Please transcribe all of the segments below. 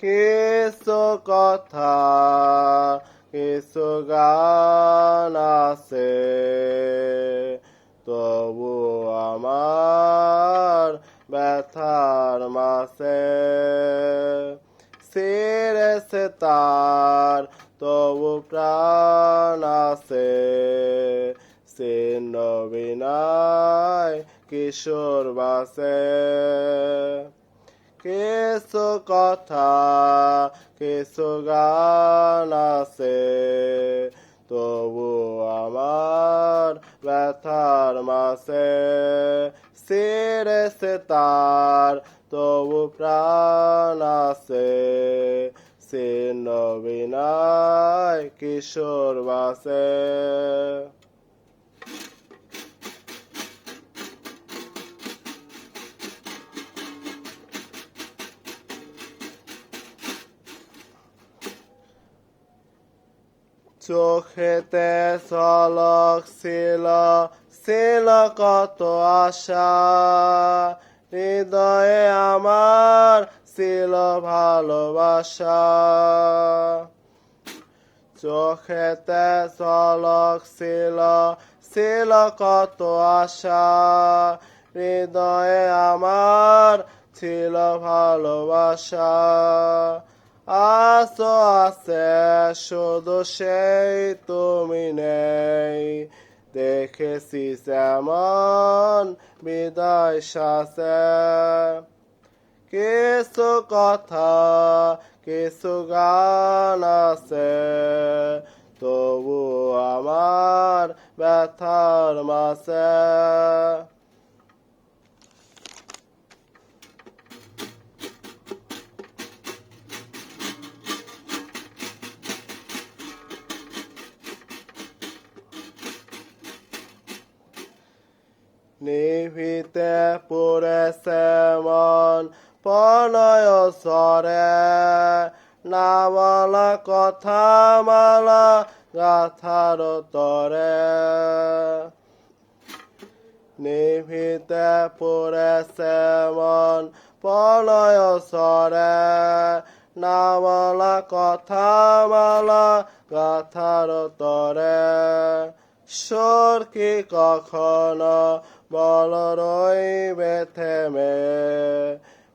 কিছু কথা কিছু গান আছে। তবু আমার ব্যথার মাসে সিরেছে তার, তবু প্রাণ আছে। চিহ্ন বিনায় কিশোর বাসে। কিছু কথা কিছু গান আছে। তবু আমার ব্যথার মাসে সিরেছে তার, তবু প্রাণ আছে। সে বিনায় কিশোর বাসে। চোখেতে চলক ছিল ছিল কত আশা। হৃদয়ে আমার ছিল ভালোবাসা। চোখেতে চলক ছিল ছিল কত আশা। হৃদয়ে আমার ছিল ভালোবাসা। আসো আছে, শুধু সেই তুমি নেই। দেখেছি যেমন বিদায় শাসে কিছু কথা, কিছু গান আছে তবু আমার ব্যথার মাসে নিভিতে পড়েছে মন, প্রণয় সরে না বলা কথা মালা গাথার তরে। নিভিতে পড়েছে মন, প্রণয় সরে না বলা কথা মালা গাথার তরে। ঈশ্বর কি কখনো বল রইবে থেমে।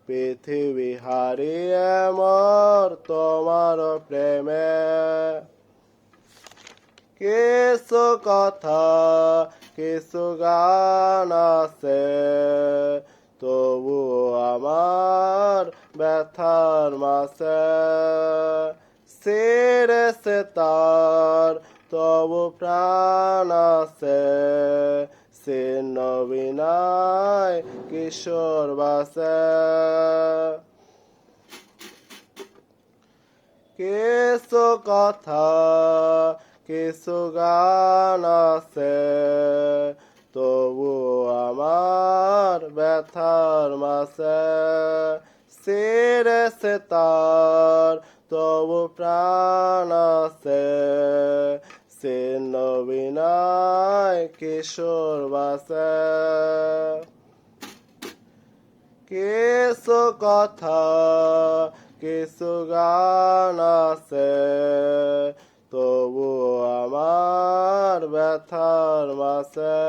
পৃথিবী হারিয়ে মর তোমার প্রেমে। কিছু কথা, কিছু গান আছে তবু আমার ব্যথার মাসে সিরেছে তার তবু প্রাণ আছে। চিহ্ন বিনায় কিশোর বাসে। কিছু কথা, কিছু গান আছে, তবু আমার ব্যথার মাসে সিরেছে তার, তবু প্রাণ আছে। চিহ্ন বিনায় কিশোর বাসে। কিছু কথা কিছু গান আছে তবু আমার ব্যথার মাসে